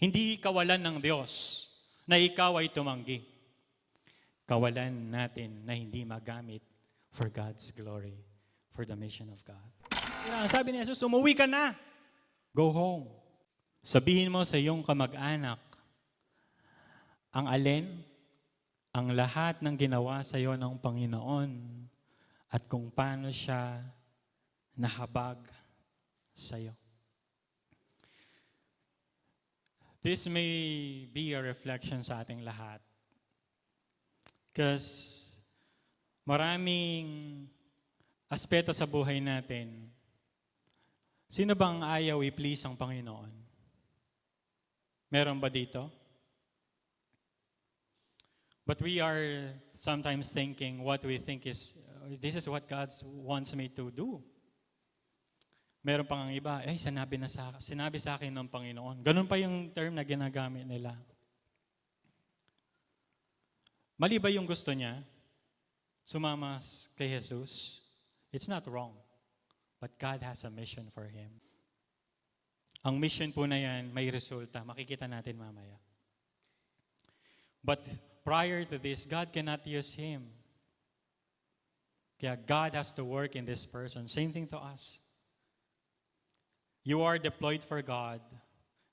Hindi kawalan ng Diyos na ikaw ay tumanggi. Kawalan natin na hindi magamit for God's glory, for the mission of God. Sabi ni Jesus, umuwi ka na. Go home. Sabihin mo sa iyong kamag-anak, ang alin, ang lahat ng ginawa sa iyo ng Panginoon at kung paano siya nahabag sa iyo. This may be a reflection sa ating lahat. Because maraming aspeto sa buhay natin, sino bang ayaw i-please ang Panginoon? Meron ba dito? But we are sometimes thinking what we think is, this is what God wants me to do. Meron pang ang iba, eh, sinabi, na sa, sinabi sa akin ng Panginoon. Ganun pa yung term na ginagamit nila. Mali ba yung gusto niya? Sumama kay Jesus? It's not wrong. But God has a mission for him. Ang mission po na yan, may resulta. Makikita natin mamaya. But prior to this, God cannot use him. Kaya God has to work in this person. Same thing to us. You are deployed for God.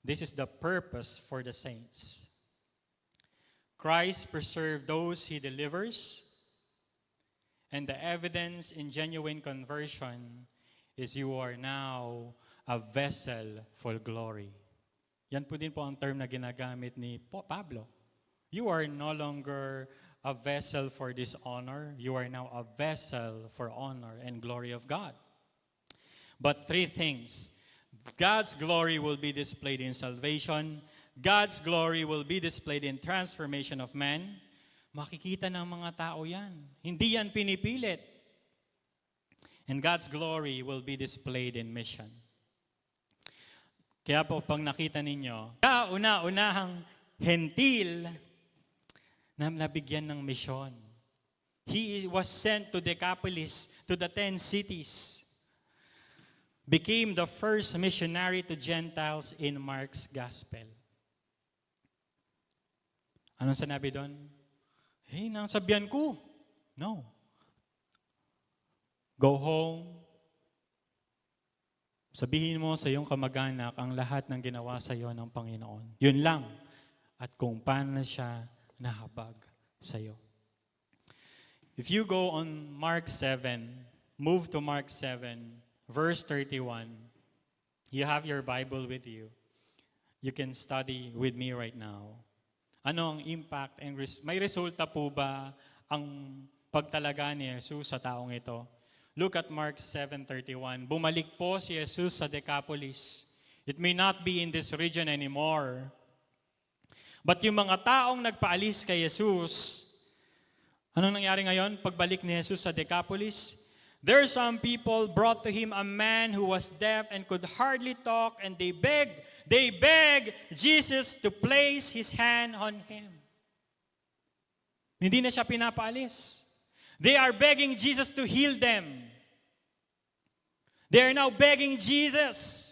This is the purpose for the saints. Christ preserves those he delivers, and the evidence in genuine conversion is you are now a vessel for glory. Yan po din po ang term na ginagamit ni Pablo. You are no longer a vessel for dishonor. You are now a vessel for honor and glory of God. But three things God's glory will be displayed in salvation, God's glory will be displayed in transformation of man. Makikita ng mga tao yan. Hindi yan pinipilit. And God's glory will be displayed in mission. Kaya po pag nakita ninyo, kauna-unahang hentil na nabigyan ng misyon. He was sent to Decapolis, to the ten cities. Became the first missionary to Gentiles in Mark's gospel. Anong sinabi doon? Hey, nang sabihan ko. No. Go home. Sabihin mo sa iyong kamag-anak ang lahat ng ginawa sa iyo ng Panginoon. Yun lang. At kung paano siya nahabag sa iyo. If you go on Mark 7, move to Mark 7, verse 31. You have your Bible with you. You can study with me right now. Ano ang impact and res- may resulta po ba ang pagtalaga ni Jesus sa taong ito? Look at Mark 7:31. Bumalik po si Jesus sa Decapolis. It may not be in this region anymore. But yung mga taong nagpaalis kay Jesus, anong nangyari ngayon pagbalik ni Jesus sa Decapolis? There are some people brought to him a man who was deaf and could hardly talk and they begged, they begged Jesus to place his hand on him. Hindi na siya pinapaalis. They are begging Jesus to heal them. They are now begging Jesus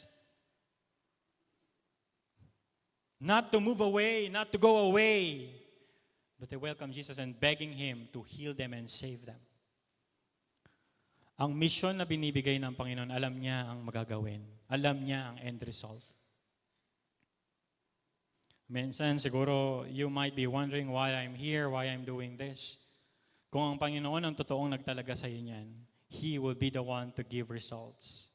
not to move away, not to go away, but they welcome Jesus and begging Him to heal them and save them. Ang mission na binibigay ng Panginoon, alam niya ang magagawin. Alam niya ang end result. Minsan, siguro, you might be wondering why I'm here, why I'm doing this. Kung ang Panginoon ang totoong nagtalaga sa iyo niyan, He will be the one to give results.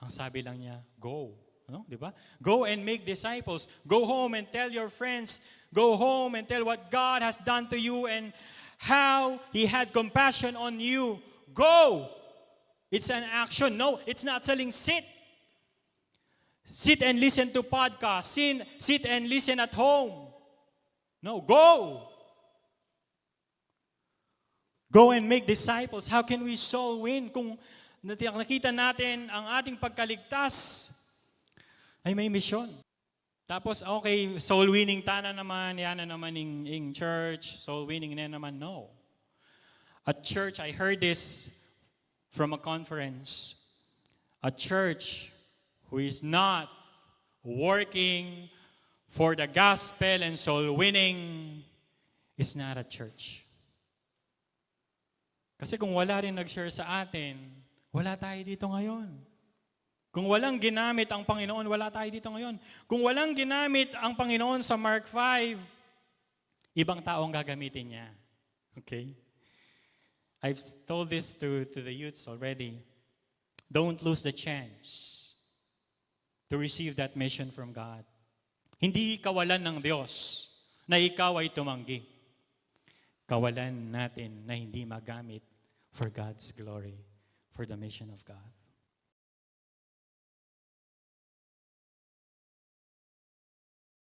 Ang sabi lang niya, go. No? Di ba? Go and make disciples. Go home and tell your friends. Go home and tell what God has done to you and how He had compassion on you. Go! It's an action. No, it's not telling sit. Sit and listen to podcasts. Sit, sit and listen at home. No, go! Go and make disciples. How can we soul win kung nakita natin ang ating pagkaligtas ay may misyon. Tapos, okay, soul winning tana naman, yan na naman in, in church, soul winning na naman, no. At church, I heard this from a conference. A church who is not working for the gospel and soul winning is not a church. Kasi kung wala rin nag-share sa atin, wala tayo dito ngayon. Kung walang ginamit ang Panginoon, wala tayo dito ngayon. Kung walang ginamit ang Panginoon sa Mark 5, ibang tao ang gagamitin niya. Okay? I've told this to, to the youths already. Don't lose the chance to receive that mission from God. Hindi kawalan ng Diyos na ikaw ay tumanggi. Kawalan natin na hindi magamit for God's glory, for the mission of God.